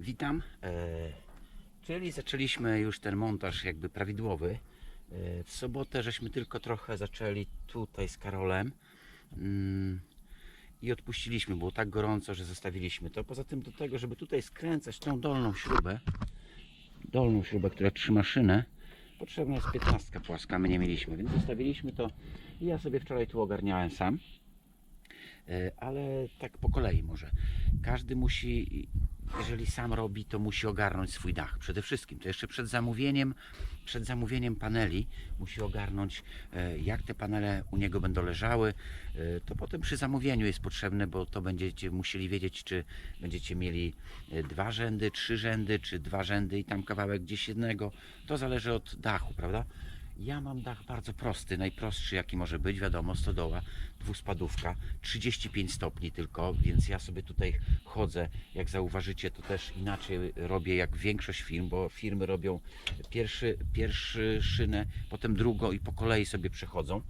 Witam. E, czyli zaczęliśmy już ten montaż jakby prawidłowy. E, w sobotę żeśmy tylko trochę zaczęli tutaj z Karolem. Mm, I odpuściliśmy, było tak gorąco, że zostawiliśmy to. Poza tym do tego, żeby tutaj skręcać tą dolną śrubę, dolną śrubę, która trzyma szynę, potrzebna jest 15 płaska, my nie mieliśmy, więc zostawiliśmy to. I ja sobie wczoraj tu ogarniałem sam. E, ale tak po kolei może. Każdy musi, jeżeli sam robi, to musi ogarnąć swój dach. Przede wszystkim, to jeszcze przed zamówieniem, przed zamówieniem paneli musi ogarnąć, e, jak te panele u niego będą leżały. E, To potem przy zamówieniu jest potrzebne, bo to będziecie musieli wiedzieć, czy będziecie mieli e, dwa rzędy, trzy rzędy, czy dwa rzędy i tam kawałek gdzieś jednego. To zależy od dachu, prawda? Ja mam dach bardzo prosty, najprostszy jaki może być, wiadomo, stodoła, dwuspadówka, 35 stopni tylko, więc ja sobie tutaj chodzę, jak zauważycie, to też inaczej robię jak większość firm, bo firmy robią pierwszy, pierwszy szynę, potem drugą i po kolei sobie przechodzą.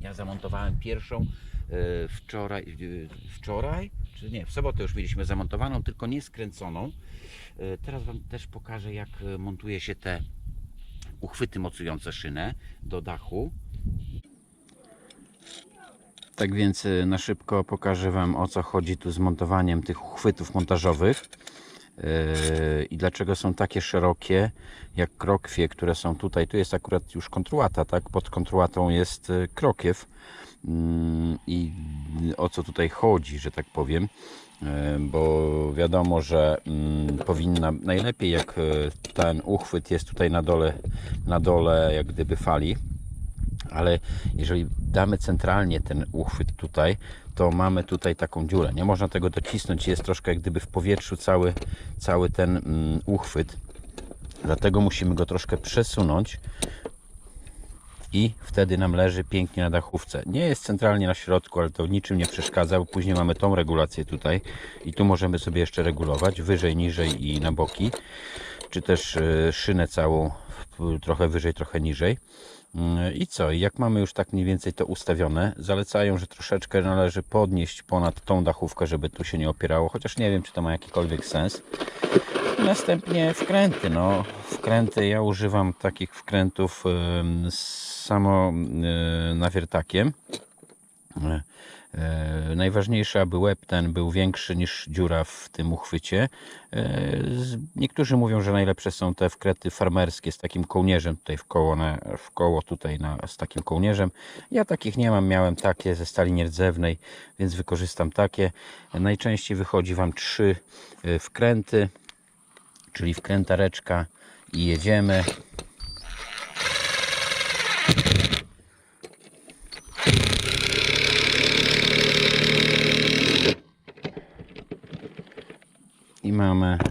Ja zamontowałem pierwszą e, wczoraj, wczoraj, czy nie, w sobotę już mieliśmy zamontowaną, tylko nie skręconą. E, Teraz Wam też pokażę, jak montuje się te uchwyty mocujące szynę do dachu. Tak więc y, na szybko pokażę Wam o co chodzi tu z montowaniem tych uchwytów montażowych i dlaczego są takie szerokie jak krokwie, które są tutaj. Tu jest akurat już kontruata, tak? Pod kontruatą jest y, krokiew Mm, i o co tutaj chodzi, że tak powiem. Yy, Bo wiadomo, że mm, powinna najlepiej jak y, ten uchwyt jest tutaj na dole, na dole jak gdyby fali, ale jeżeli damy centralnie ten uchwyt tutaj, to mamy tutaj taką dziurę. Nie można tego docisnąć, jest troszkę jak gdyby w powietrzu cały, cały ten mm, uchwyt. Dlatego musimy go troszkę przesunąć i wtedy nam leży pięknie na dachówce. Nie jest centralnie na środku, ale to niczym nie przeszkadza, bo później mamy tą regulację tutaj i tu możemy sobie jeszcze regulować wyżej, niżej i na boki, czy też y, szynę całą trochę wyżej, trochę niżej. Mm, I co? Jak mamy już tak mniej więcej to ustawione, zalecają, że troszeczkę należy podnieść ponad tą dachówkę, żeby tu się nie opierało, chociaż nie wiem, czy to ma jakikolwiek sens. Następnie wkręty. No, wkręty, ja używam takich wkrętów samo y, nawiertakiem. E, Najważniejsze, aby łeb ten był większy niż dziura w tym uchwycie. E, Niektórzy mówią, że najlepsze są te wkręty farmerskie z takim kołnierzem tutaj w koło, na, w koło tutaj na, z takim kołnierzem. Ja takich nie mam, miałem takie ze stali nierdzewnej, więc wykorzystam takie. Najczęściej wychodzi Wam trzy e, wkręty, czyli wkrętareczka i jedziemy.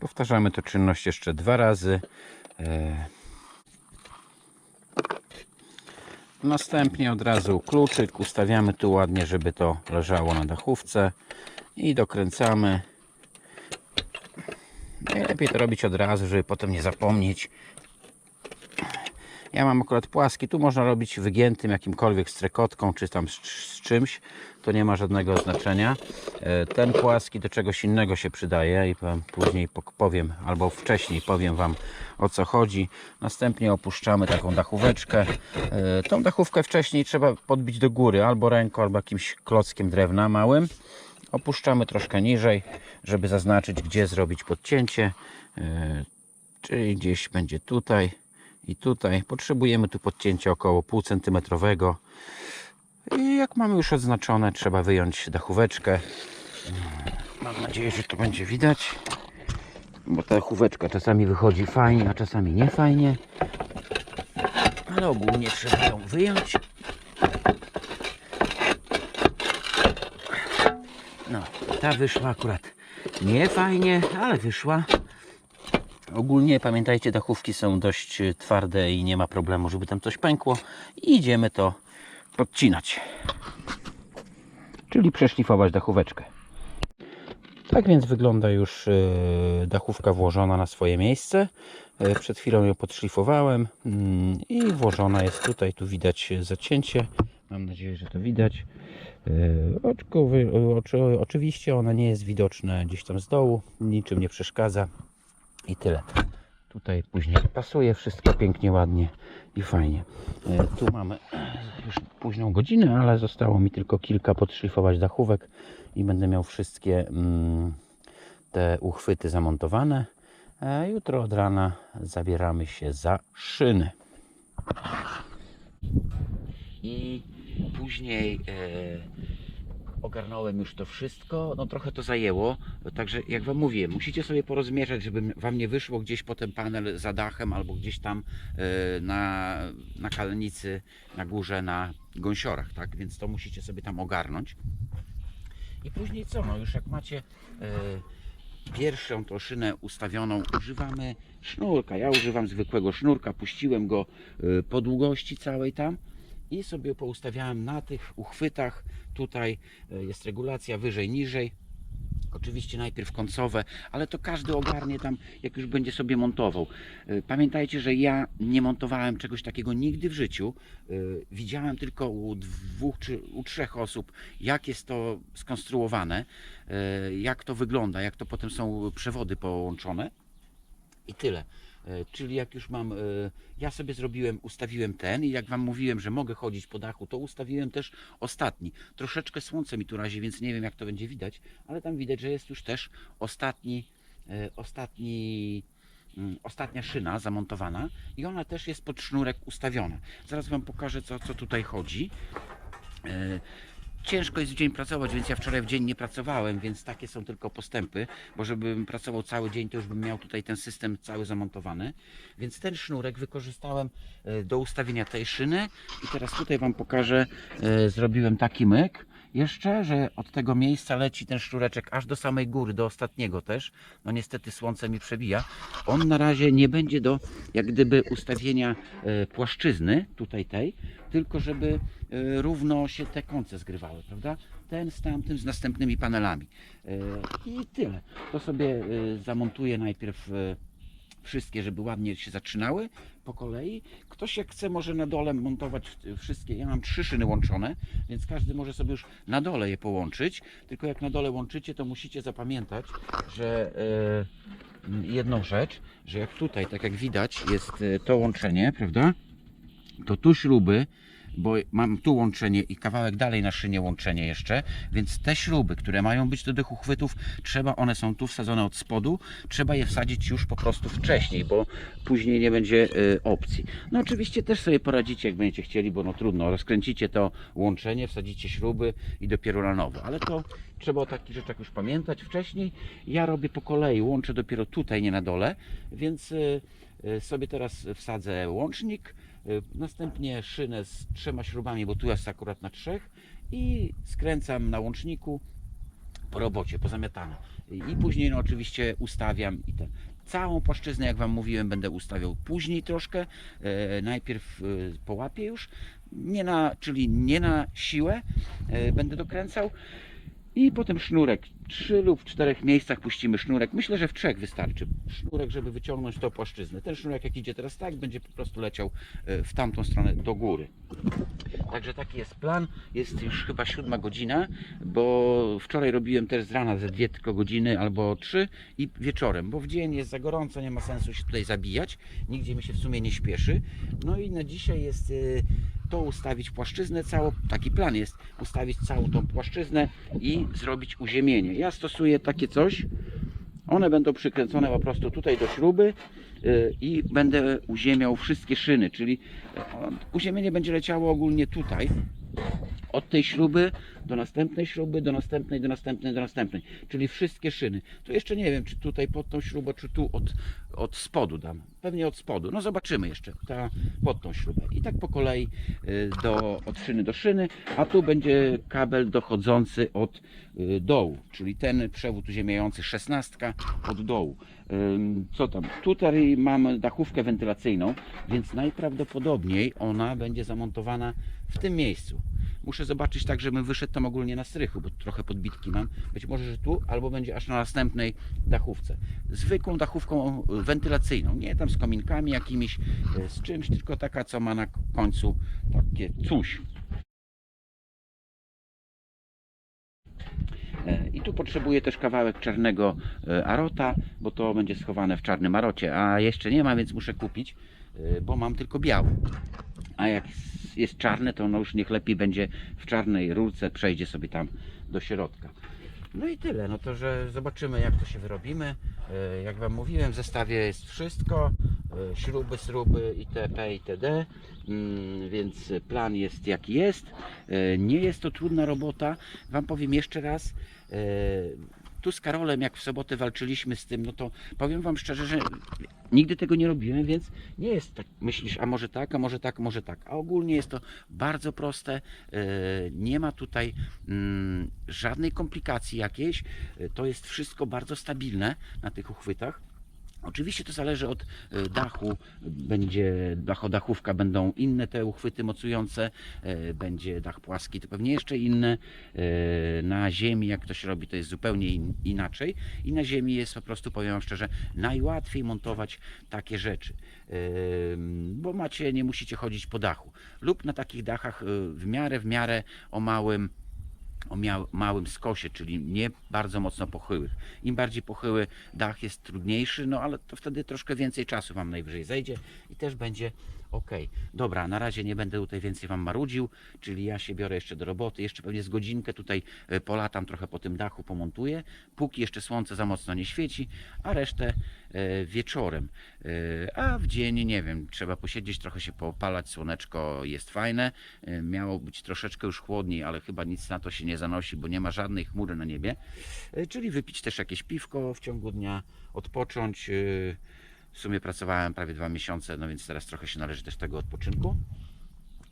Powtarzamy tę czynność jeszcze dwa razy. E, Następnie od razu kluczyk ustawiamy tu ładnie, żeby to leżało na dachówce i dokręcamy. Najlepiej to robić od razu, żeby potem nie zapomnieć. Ja mam akurat płaski, tu można robić wygiętym jakimkolwiek strekotką, czy tam z, z czymś, to nie ma żadnego znaczenia. E, Ten płaski do czegoś innego się przydaje i później powiem, albo wcześniej powiem Wam o co chodzi. Następnie opuszczamy taką dachóweczkę. E, Tą dachówkę wcześniej trzeba podbić do góry, albo ręką, albo jakimś klockiem drewna małym. Opuszczamy troszkę niżej, żeby zaznaczyć, gdzie zrobić podcięcie. E, Czyli gdzieś będzie tutaj i tutaj. Potrzebujemy tu podcięcia około pół centymetrowego. I jak mamy już odznaczone, trzeba wyjąć dachóweczkę. Mam nadzieję, że to będzie widać. Bo ta dachóweczka czasami wychodzi fajnie, a czasami nie fajnie. Ale ogólnie trzeba ją wyjąć. No, ta wyszła akurat nie fajnie, ale wyszła. Ogólnie pamiętajcie, dachówki są dość e, twarde i nie ma problemu, żeby tam coś pękło. I idziemy to podcinać. Czyli przeszlifować dachóweczkę. Tak więc wygląda już e, dachówka włożona na swoje miejsce. E, Przed chwilą ją podszlifowałem mm, i włożona jest tutaj. Tu widać zacięcie. Mam nadzieję, że to widać. Oczy, oczywiście ona nie jest widoczna gdzieś tam z dołu, niczym nie przeszkadza i tyle. Tutaj później pasuje wszystko pięknie, ładnie i fajnie. Yy, Tu mamy już późną godzinę, ale zostało mi tylko kilka podszlifować dachówek i będę miał wszystkie mm, te uchwyty zamontowane. E, Jutro od rana zabieramy się za szyny. I później e, ogarnąłem już to wszystko. No trochę to zajęło. Także jak Wam mówiłem, musicie sobie porozmierzać, żeby Wam nie wyszło gdzieś potem panel za dachem albo gdzieś tam e, na, na kalnicy, na górze, na gąsiorach, tak? Więc to musicie sobie tam ogarnąć. I później co? No już jak macie e, pierwszą tą szynę ustawioną, używamy sznurka. Ja używam zwykłego sznurka, puściłem go e, po długości całej tam i sobie poustawiałem na tych uchwytach. Tutaj e, jest regulacja wyżej, niżej. Oczywiście najpierw końcowe, ale to każdy ogarnie tam, jak już będzie sobie montował. E, Pamiętajcie, że ja nie montowałem czegoś takiego nigdy w życiu. E, Widziałem tylko u dwóch czy u trzech osób, jak jest to skonstruowane, jak to wygląda, jak to potem są przewody połączone. I tyle. E, Czyli jak już mam, e, ja sobie zrobiłem, ustawiłem ten i jak Wam mówiłem, że mogę chodzić po dachu, to ustawiłem też ostatni. Troszeczkę słońce mi tu razi, więc nie wiem jak to będzie widać, ale tam widać, że jest już też ostatni, e, ostatni, mm, ostatnia szyna zamontowana i ona też jest pod sznurek ustawiona. Zaraz Wam pokażę co, co tutaj chodzi. Ciężko jest w dzień pracować, więc ja wczoraj w dzień nie pracowałem, więc takie są tylko postępy, bo żebym pracował cały dzień, to już bym miał tutaj ten system cały zamontowany. Więc ten sznurek wykorzystałem e, do ustawienia tej szyny i teraz tutaj Wam pokażę, e, zrobiłem taki myk jeszcze, że od tego miejsca leci ten sznureczek aż do samej góry, do ostatniego też. No niestety słońce mi przebija. On na razie nie będzie do jak gdyby ustawienia e, płaszczyzny, tutaj tej, tylko żeby e, równo się te końce zgrywały, prawda? Ten z tamtym, z następnymi panelami. E, I tyle. To sobie zamontuję najpierw wszystkie, żeby ładnie się zaczynały po kolei. Ktoś jak chce może na dole montować wszystkie. Ja mam trzy szyny łączone, więc każdy może sobie już na dole je połączyć. Tylko jak na dole łączycie, to musicie zapamiętać, że e, jedną rzecz, że jak tutaj, tak jak widać, jest e, to łączenie, prawda? To tu śruby, bo mam tu łączenie i kawałek dalej na szynie łączenie jeszcze, więc te śruby, które mają być do tych uchwytów, trzeba, one są tu wsadzone od spodu, trzeba je wsadzić już po prostu wcześniej, bo później nie będzie y, opcji. No oczywiście też sobie poradzicie, jak będziecie chcieli, bo no trudno, rozkręcicie to łączenie, wsadzicie śruby i dopiero na nowo, ale to trzeba o takich rzeczach już pamiętać wcześniej. Ja robię po kolei, łączę dopiero tutaj, nie na dole, więc y, y, sobie teraz wsadzę łącznik, następnie szynę z trzema śrubami, bo tu jest akurat na trzech i skręcam na łączniku po robocie, pozamiatane. I później no, oczywiście ustawiam i ten. Całą płaszczyznę, jak Wam mówiłem, będę ustawiał później troszkę. E, najpierw e, po łapie już, nie na, czyli nie na siłę e, będę dokręcał. I potem sznurek. Trzy lub w czterech miejscach puścimy sznurek. Myślę, że w trzech wystarczy. Sznurek, żeby wyciągnąć tą płaszczyznę. Ten sznurek, jak idzie teraz tak, będzie po prostu leciał e, w tamtą stronę do góry. Także taki jest plan. Jest już chyba siódma godzina, bo wczoraj robiłem też z rana ze dwie tylko godziny albo trzy i wieczorem, bo w dzień jest za gorąco, nie ma sensu się tutaj zabijać. Nigdzie mi się w sumie nie śpieszy. No i na dzisiaj jest y, to ustawić płaszczyznę całą, taki plan jest, ustawić całą tą płaszczyznę i zrobić uziemienie. Ja stosuję takie coś, one będą przykręcone po prostu tutaj do śruby y, i będę uziemiał wszystkie szyny, czyli y, uziemienie będzie leciało ogólnie tutaj, od tej śruby do następnej śruby, do następnej, do następnej, do następnej, czyli wszystkie szyny. Tu jeszcze nie wiem, czy tutaj pod tą śrubę, czy tu od, od spodu dam. Pewnie od spodu. No zobaczymy jeszcze ta, pod tą śrubę. I tak po kolei y, do, od szyny do szyny, a tu będzie kabel dochodzący od y, dołu, czyli ten przewód uziemiający, szesnastka od dołu. Co tam? Tutaj mam dachówkę wentylacyjną, więc najprawdopodobniej ona będzie zamontowana w tym miejscu. Muszę zobaczyć tak, żebym wyszedł tam ogólnie na strychu, bo trochę podbitki mam. Być może, że tu, albo będzie aż na następnej dachówce. Zwykłą dachówką wentylacyjną, nie tam z kominkami jakimiś, y, z czymś, tylko taka, co ma na końcu takie coś. tu potrzebuję też kawałek czarnego e, arota, bo to będzie schowane w czarnym arocie, a jeszcze nie ma, więc muszę kupić, e, bo mam tylko biały. A jak jest czarne, to no już niech lepiej będzie w czarnej rurce, przejdzie sobie tam do środka. No i tyle, no to że zobaczymy jak to się wyrobimy. E, Jak Wam mówiłem, w zestawie jest wszystko, e, śruby, śruby itp. itd. Mm, Więc plan jest jaki jest. Nie jest to trudna robota. Wam powiem jeszcze raz. Tu z Karolem, jak w sobotę walczyliśmy z tym, no to powiem Wam szczerze, że nigdy tego nie robiłem, więc nie jest tak. Myślisz, a może tak, a może tak, może tak. A ogólnie jest to bardzo proste. e, Nie ma tutaj mm, żadnej komplikacji jakiejś. E, To jest wszystko bardzo stabilne na tych uchwytach. Oczywiście to zależy od e, dachu. Będzie dachodachówka, będą inne te uchwyty mocujące. e, Będzie dach płaski, to pewnie jeszcze inne. E, Na ziemi, jak ktoś robi, to jest zupełnie in, inaczej. I na ziemi jest po prostu, powiem wam szczerze, najłatwiej montować takie rzeczy. Bo macie, nie musicie chodzić po dachu. Lub na takich dachach w miarę, w miarę o małym o małym skosie, czyli nie bardzo mocno pochyłych. Im bardziej pochyły dach jest trudniejszy, no ale to wtedy troszkę więcej czasu Wam najwyżej zejdzie i też będzie ok. Dobra, na razie nie będę tutaj więcej Wam marudził, czyli ja się biorę jeszcze do roboty, jeszcze pewnie z godzinkę tutaj e, polatam trochę po tym dachu, pomontuję, póki jeszcze słońce za mocno nie świeci, a resztę wieczorem. E, A w dzień, nie wiem, trzeba posiedzieć, trochę się poopalać, słoneczko jest fajne. E, Miało być troszeczkę już chłodniej, ale chyba nic na to się nie zanosi, bo nie ma żadnej chmury na niebie. E, Czyli wypić też jakieś piwko w ciągu dnia, odpocząć. E, W sumie pracowałem prawie dwa miesiące, no więc teraz trochę się należy też tego odpoczynku.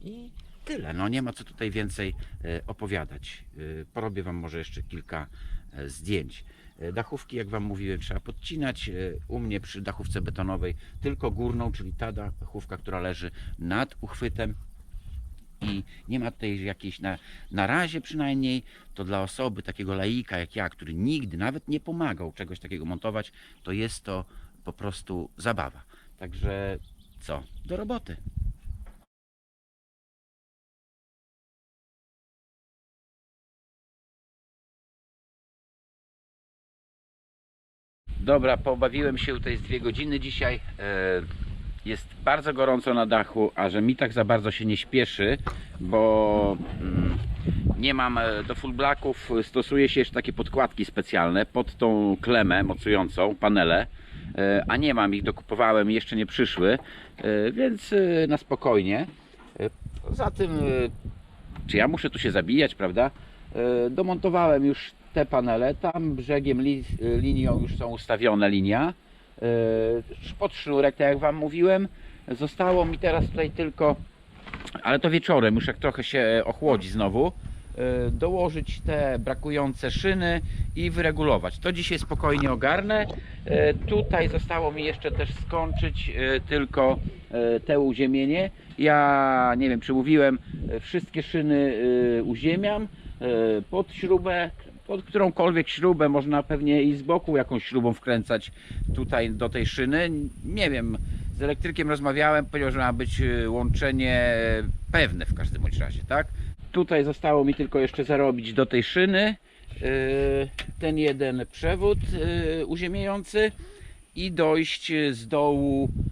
I tyle. No nie ma co tutaj więcej e, opowiadać. E, Porobię Wam może jeszcze kilka e, zdjęć. E, Dachówki, jak Wam mówiłem, trzeba podcinać. E, U mnie przy dachówce betonowej tylko górną, czyli ta dachówka, która leży nad uchwytem. I nie ma tutaj jakiejś, na, na razie przynajmniej, to dla osoby takiego laika jak ja, który nigdy nawet nie pomagał czegoś takiego montować, to jest to po prostu zabawa. Także co? Do roboty. Dobra, pobawiłem się tutaj z dwie godziny dzisiaj. E, Jest bardzo gorąco na dachu, a że mi tak za bardzo się nie śpieszy, bo mm, nie mam e, do full blacków, stosuje się jeszcze takie podkładki specjalne pod tą klemę mocującą, panele, e, a nie mam ich, dokupowałem, jeszcze nie przyszły, więc na spokojnie. Poza tym, czy ja muszę tu się zabijać, prawda? Domontowałem już te panele, tam brzegiem li, linią już są ustawione linia e, pod sznurek, tak jak Wam mówiłem. Zostało mi teraz tutaj tylko, ale to wieczorem, już jak trochę się ochłodzi znowu, e, dołożyć te brakujące szyny i wyregulować. To dzisiaj spokojnie ogarnę. E, Tutaj zostało mi jeszcze też skończyć tylko te uziemienie. Ja nie wiem, czy mówiłem, wszystkie szyny uziemiam pod śrubę, pod którąkolwiek śrubę, można pewnie i z boku jakąś śrubą wkręcać tutaj do tej szyny. Nie wiem, z elektrykiem rozmawiałem, powiedział, że ma być e, łączenie pewne w każdym bądź razie, tak? Tutaj zostało mi tylko jeszcze zarobić do tej szyny e, ten jeden przewód e, uziemiający i dojść z dołu e,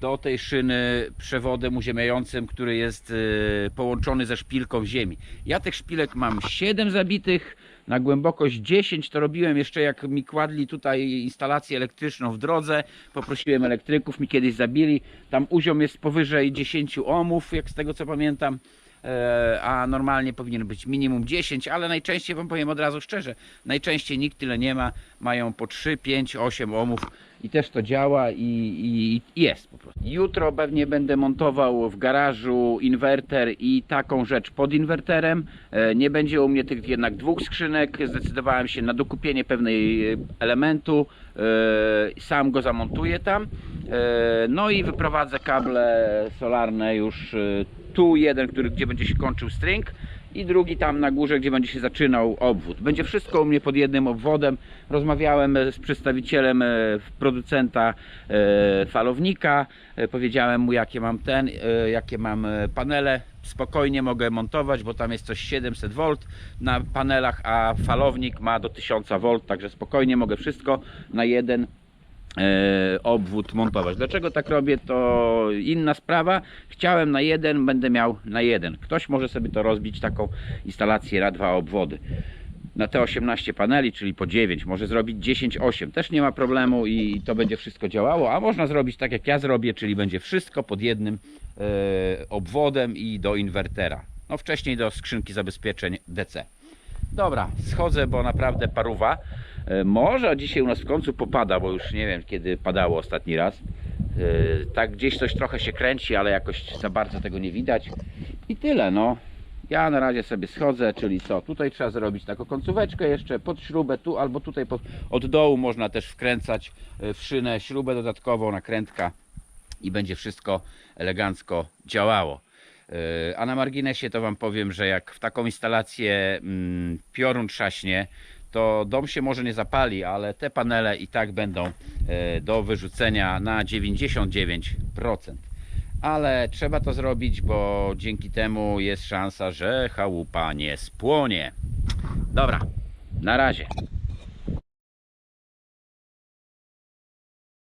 do tej szyny przewodem uziemiającym, który jest e, połączony ze szpilką ziemi. Ja tych szpilek mam 7 zabitych, na głębokość 10 to robiłem jeszcze jak mi kładli tutaj instalację elektryczną w drodze. Poprosiłem elektryków, mi kiedyś zabili. Tam uziom jest powyżej 10 ohmów, jak z tego co pamiętam. E, A normalnie powinien być minimum 10, ale najczęściej wam powiem od razu szczerze, najczęściej nikt tyle nie ma, mają po 3, 5, 8 ohmów i też to działa i, i, i jest po prostu. Jutro pewnie będę montował w garażu inwerter i taką rzecz pod inwerterem. E, Nie będzie u mnie tych jednak dwóch skrzynek. Zdecydowałem się na dokupienie pewnej e, elementu. Sam go zamontuję tam. No i wyprowadzę kable solarne już tu jeden, który, gdzie będzie się kończył string i drugi tam na górze, gdzie będzie się zaczynał obwód. Będzie wszystko u mnie pod jednym obwodem. Rozmawiałem e, z przedstawicielem e, producenta e, falownika, powiedziałem mu jakie mam ten, jakie mam panele spokojnie mogę montować, bo tam jest coś 700 V na panelach, a falownik ma do 1000 V, także spokojnie mogę wszystko na jeden obwód montować. Dlaczego tak robię, to inna sprawa. Chciałem na jeden, będę miał na jeden. Ktoś może sobie to rozbić, taką instalację na dwa obwody. Na te 18 paneli, czyli po 9, może zrobić 10-8, też nie ma problemu i to będzie wszystko działało, a można zrobić tak jak ja zrobię, czyli będzie wszystko pod jednym e, obwodem i do inwertera. No wcześniej do skrzynki zabezpieczeń DC. Dobra, schodzę, bo naprawdę paruwa. E, Może dzisiaj u nas w końcu popada, bo już nie wiem kiedy padało ostatni raz. E, Tak gdzieś coś trochę się kręci, ale jakoś za bardzo tego nie widać. I tyle, no. Ja na razie sobie schodzę, czyli co? Tutaj trzeba zrobić taką końcóweczkę jeszcze pod śrubę tu albo tutaj pod, od dołu można też wkręcać e, w szynę śrubę dodatkową, nakrętka i będzie wszystko elegancko działało. A na marginesie to Wam powiem, że jak w taką instalację mm, piorun trzaśnie, to dom się może nie zapali, ale te panele i tak będą e, do wyrzucenia na 99%. Ale trzeba to zrobić, bo dzięki temu jest szansa, że chałupa nie spłonie. Dobra, na razie.